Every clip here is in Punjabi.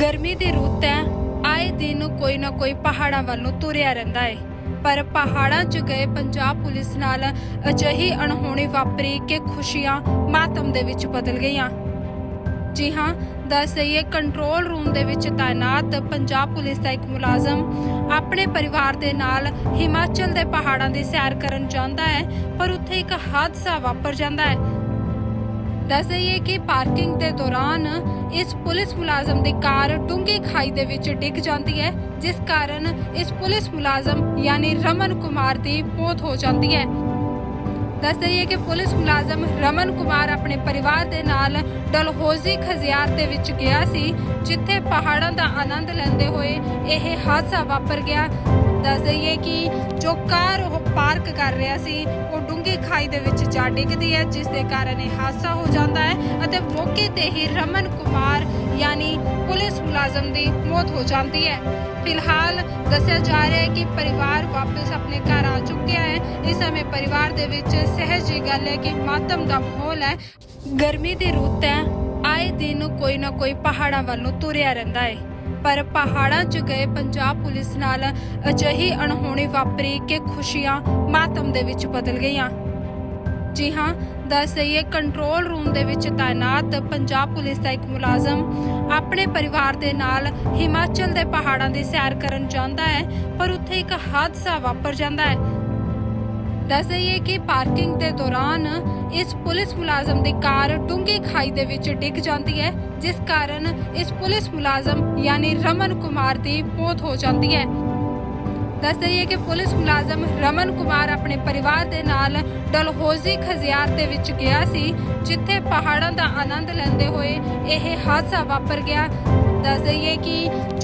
ਗਰਮੀ ਦੀ ਰੁੱਤ ਹੈ। ਆਏ ਦਿਨ ਕੋਈ ਨਾ ਕੋਈ ਪਹਾੜਾਂ ਵੱਲ ਨੂੰ ਤੁਰਿਆ ਰਹਿੰਦਾ ਹੈ ਪਰ ਪਹਾੜਾਂ 'ਚ ਗਏ ਪੰਜਾਬ ਪੁਲਿਸ ਨਾਲ ਅਜਿਹੀ ਅਣਹੋਣੀ ਵਾਪਰੀ ਕਿ ਖੁਸ਼ੀਆਂ ਮਾਤਮ ਦੇ ਵਿੱਚ ਬਦਲ ਗਈਆਂ। ਜੀ ਹਾਂ, ਦੱਸ ਦਈਏ ਕੰਟਰੋਲ ਰੂਮ ਦੇ ਵਿੱਚ ਤਾਇਨਾਤ ਪੰਜਾਬ ਪੁਲਿਸ ਦਾ ਇੱਕ ਮੁਲਾਜ਼ਮ ਆਪਣੇ ਪਰਿਵਾਰ ਦੇ ਨਾਲ ਹਿਮਾਚਲ ਦੇ ਪਹਾੜਾਂ ਦੀ ਸੈਰ ਕਰਨ ਜਾਂਦਾ ਹੈ, ਪਰ ਉੱਥੇ ਇੱਕ ਹਾਦਸਾ ਵਾਪਰ ਜਾਂਦਾ ਹੈ। ਦੱਸ ਦਈਏ ਕਿ ਪਾਰਕਿੰਗ ਦੇ ਦੌਰਾਨ ਇਸ ਪੁਲਿਸ ਮੁਲਾਜ਼ਮ ਦੀ ਕਾਰ ਡੂੰਘੀ ਖਾਈ ਦੇ ਵਿੱਚ ਡਿੱਗ ਜਾਂਦੀ ਹੈ, ਜਿਸ ਕਾਰਨ ਇਸ ਪੁਲਿਸ ਮੁਲਾਜ਼ਮ ਯਾਨੀ ਰਮਨ ਕੁਮਾਰ ਦੀ ਮੌਤ ਹੋ ਜਾਂਦੀ ਹੈ। ਦੱਸ ਦਈਏ ਕਿ ਪੁਲਿਸ ਮੁਲਾਜ਼ਮ ਰਮਨ ਕੁਮਾਰ ਆਪਣੇ ਪਰਿਵਾਰ ਦੇ ਨਾਲ ਡਲਹੌਜ਼ੀ ਖਜ਼ਿਆਰ ਦੇ ਵਿੱਚ ਗਿਆ ਸੀ, ਜਿੱਥੇ ਪਹਾੜਾਂ ਦਾ ਆਨੰਦ ਲੈਂਦੇ ਹੋਏ ਇਹ ਹਾਦਸਾ ਵਾਪਰ ਗਿਆ। ਦੱਸ ਦਈਏ ਕਿ ਜੋ ਕਾਰ ਉਹ ਪਾਰਕ ਕਰ ਰਿਹਾ ਸੀ, ਉਹ ਡੂੰਘੀ ਖਾਈ ਦੇ ਵਿੱਚ ਜਾ ਡਿੱਗਦੀ ਹੈ, ਜਿਸ ਦੇ ਕਾਰਨ ਇਹ ਹਾਦਸਾ ਹੋ ਜਾਂਦਾ ਹੈ ਅਤੇ ਮੌਕੇ ਤੇ ਹੀ ਰਮਨ ਕੁਮਾਰ ਯਾਨੀ ਪੁਲਿਸ ਮੁਲਾਜ਼ਮ ਦੀ ਮੌਤ ਹੋ ਜਾਂਦੀ ਹੈ। ਫਿਲਹਾਲ ਦੱਸਿਆ ਜਾ ਰਿਹਾ ਹੈ ਕਿ ਪਰਿਵਾਰ ਵਾਪਸ ਆਪਣੇ ਘਰ ਆ ਚੁੱਕਿਆ ਹੈ। ਇਸ ਸਮੇਂ ਪਰਿਵਾਰ ਦੇ ਵਿੱਚ ਸਹਿਜ ਜਿਹੀ ਗੱਲ ਹੈ ਕਿ ਮਾਤਮ ਦਾ ਮਾਹੌਲ ਹੈ। ਗਰਮੀ ਦੀ ਰੁੱਤ ਹੈ ਆਏ ਦਿਨ ਕੋਈ ਨਾ ਕੋਈ ਪਹਾੜਾਂ ਵੱਲ ਨੂੰ ਤੁਰਿਆ ਰਹਿੰਦਾ ਹੈ। ਪਰ ਪਹਾੜਾਂ 'ਚ ਗਏ ਪੰਜਾਬ ਪੁਲਿਸ ਨਾਲ ਅਜਿਹੀ ਅਣਹੋਣੀ ਵਾਪਰੀ ਕਿ ਖੁਸ਼ੀਆਂ ਮਾਤਮ ਦੇ ਵਿੱਚ ਬਦਲ ਗਈਆਂ। ਜੀ ਹਾਂ, ਦੱਸ ਦਈਏ ਕੰਟਰੋਲ ਰੂਮ ਦੇ ਵਿੱਚ ਤਾਇਨਾਤ ਪੰਜਾਬ ਪੁਲਿਸ ਦਾ ਇੱਕ ਮੁਲਾਜ਼ਮ ਆਪਣੇ ਪਰਿਵਾਰ ਦੇ ਨਾਲ ਹਿਮਾਚਲ ਦੇ ਪਹਾੜਾਂ ਦੀ ਸੈਰ ਕਰਨ ਜਾਂਦਾ ਹੈ, ਪਰ ਉੱਥੇ ਇੱਕ ਹਾਦਸਾ ਵਾਪਰ ਜਾਂਦਾ ਹੈ। ਦੱਸ ਦਈਏ ਕਿ ਪਾਰਕਿੰਗ ਦੇ ਦੌਰਾਨ ਇਸ ਪੁਲਿਸ ਮੁਲਾਜ਼ਮ ਦੀ ਕਾਰ ਡੂੰਘੀ ਖਾਈ ਦੇ ਵਿੱਚ ਡਿੱਗ ਜਾਂਦੀ ਹੈ, ਜਿਸ ਕਾਰਨ ਇਸ ਪੁਲਿਸ ਮੁਲਾਜ਼ਮ ਯਾਨੀ ਰਮਨ ਕੁਮਾਰ ਦੀ ਮੌਤ ਹੋ ਜਾਂਦੀ ਹੈ। ਦੱਸ ਦਈਏ ਕਿ ਪੁਲਿਸ ਮੁਲਾਜ਼ਮ ਰਮਨ ਕੁਮਾਰ ਆਪਣੇ ਪਰਿਵਾਰ ਦੇ ਨਾਲ ਡਲਹੌਜ਼ੀ ਖਜ਼ਿਆਰ ਦੇ ਵਿੱਚ ਗਿਆ ਸੀ, ਜਿੱਥੇ ਪਹਾੜਾਂ ਦਾ ਆਨੰਦ ਲੈਂਦੇ ਹੋਏ ਇਹ ਹਾਦਸਾ ਵਾਪਰ ਗਿਆ। ਦੱਸ ਦਈਏ ਕਿ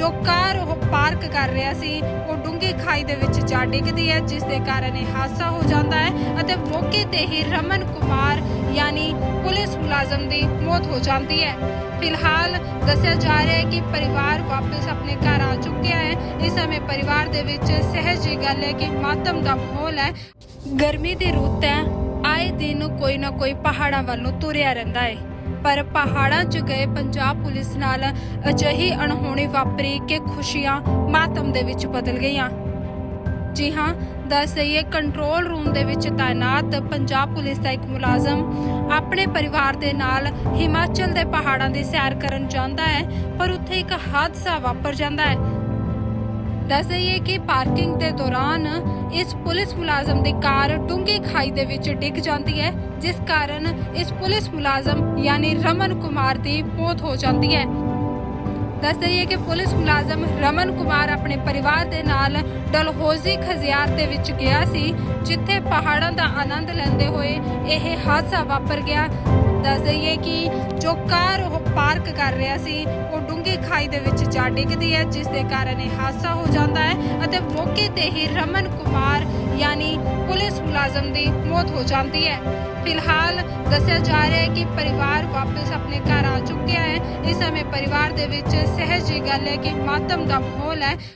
ਜੋ ਕਾਰ ਉਹ ਪਾਰਕ ਕਰ ਰਿਹਾ ਸੀ। ਉਹ ਡੂੰਘੀ ਖਾਈ ਦੇ ਵਿੱਚ ਜਾ ਡਿੱਗਦੀ ਹੈ, ਜਿਸ ਦੇ ਕਾਰਨ ਇਹ ਹਾਦਸਾ ਹੋ ਜਾਂਦਾ ਹੈ ਅਤੇ ਮੌਕੇ ਤੇ ਹੀ ਰਮਨ ਕੁਮਾਰ ਯਾਨੀ ਪੁਲਿਸ ਮੁਲਾਜ਼ਮ ਦੀ ਮੌਤ ਹੋ ਜਾਂਦੀ ਹੈ। ਫਿਲਹਾਲ ਦੱਸਿਆ ਜਾ ਰਿਹਾ ਹੈ ਕਿ ਪਰਿਵਾਰ ਵਾਪਸ ਆਪਣੇ ਘਰ ਆ ਚੁੱਕਿਆ ਹੈ। ਇਸ ਸਮੇਂ ਪਰਿਵਾਰ ਦੇ ਵਿੱਚ ਸਹਿਜ ਜਿਹੀ ਗੱਲ ਹੈ ਕਿ ਮਾਤਮ ਦਾ ਮਾਹੌਲ ਹੈ। ਗਰਮੀ ਦੀ ਰੁੱਤ ਹੈ। ਆਏ ਦਿਨ ਕੋਈ ਨਾ ਕੋਈ ਪਹਾੜਾਂ ਵੱਲ ਨੂੰ ਤੁਰਿਆ ਰਹਿੰਦਾ ਹੈ। ਪਰ ਪਹਾੜਾਂ 'ਚ ਗਏ ਪੰਜਾਬ ਪੁਲਿਸ ਨਾਲ ਅਜਿਹੀ ਅਣਹੋਣੀ ਵਾਪਰੀ ਕਿ ਖੁਸ਼ੀਆਂ ਮਾਤਮ ਦੇ ਵਿੱਚ ਬਦਲ ਗਈਆਂ। ਜੀ ਹਾਂ, ਦੱਸ ਦਈਏ ਕੰਟਰੋਲ ਰੂਮ ਦੇ ਵਿੱਚ ਤਾਇਨਾਤ ਪੰਜਾਬ ਪੁਲਿਸ ਦਾ ਇੱਕ ਮੁਲਾਜ਼ਮ ਆਪਣੇ ਪਰਿਵਾਰ ਦੇ ਨਾਲ ਹਿਮਾਚਲ ਦੇ ਪਹਾੜਾਂ ਦੀ ਸੈਰ ਕਰਨ ਜਾਂਦਾ ਹੈ, ਪਰ ਉੱਥੇ ਇੱਕ ਹਾਦਸਾ ਵਾਪਰ ਜਾਂਦਾ ਹੈ। ਦੱਸ ਦਈਏ ਕਿ ਪਾਰਕਿੰਗ ਦੇ ਦੌਰਾਨ ਇਸ ਪੁਲਿਸ ਮੁਲਾਜ਼ਮ ਦੀ ਕਾਰ ਡੂੰਘੀ ਖਾਈ ਦੇ ਵਿੱਚ ਡਿੱਗ ਜਾਂਦੀ ਹੈ, ਜਿਸ ਕਾਰਨ ਇਸ ਪੁਲਿਸ ਮੁਲਾਜ਼ਮ ਯਾਨੀ ਰਮਨ ਕੁਮਾਰ ਦੀ ਮੌਤ ਹੋ ਜਾਂਦੀ ਹੈ। ਦੱਸ ਦਈਏ ਕਿ ਪੁਲਿਸ ਮੁਲਾਜ਼ਮ ਰਮਨ ਕੁਮਾਰ ਆਪਣੇ ਪਰਿਵਾਰ ਦੇ ਨਾਲ ਡਲਹੌਜ਼ੀ ਖਜ਼ਿਆਰ ਦੇ ਵਿੱਚ ਗਿਆ ਸੀ, ਜਿੱਥੇ ਪਹਾੜਾਂ ਦਾ ਆਨੰਦ ਲੈਂਦੇ ਹੋਏ ਇਹ ਹਾਦਸਾ ਵਾਪਰ ਗਿਆ। ਦੱਸ ਦਈਏ ਕਿ ਜੋ ਕਾਰ ਉਹ ਪਾਰਕ ਕਰ ਰਿਹਾ ਸੀ, ਉਹ ਡੂੰਘੀ ਖਾਈ ਦੇ ਵਿੱਚ ਜਾ ਡਿੱਗਦੀ ਹੈ, ਜਿਸ ਦੇ ਕਾਰਨ ਇਹ ਹਾਦਸਾ ਹੋ ਜਾਂਦਾ ਹੈ ਅਤੇ ਮੌਕੇ ਤੇ ਹੀ ਰਮਨ ਕੁਮਾਰ ਯਾਨੀ ਪੁਲਿਸ ਮੁਲਾਜ਼ਮ ਦੀ ਮੌਤ ਹੋ ਜਾਂਦੀ ਹੈ। ਫਿਲਹਾਲ ਦੱਸਿਆ ਜਾ ਰਿਹਾ ਹੈ ਕਿ ਪਰਿਵਾਰ ਵਾਪਸ ਆਪਣੇ ਘਰ ਆ ਚੁੱਕਿਆ ਹੈ। ਇਸ ਸਮੇਂ ਪਰਿਵਾਰ ਦੇ ਵਿੱਚ ਸਹਿਜ ਜਿਹੀ ਗੱਲ ਹੈ ਕਿ ਮਾਤਮ ਦਾ ਮਾਹੌਲ ਹੈ।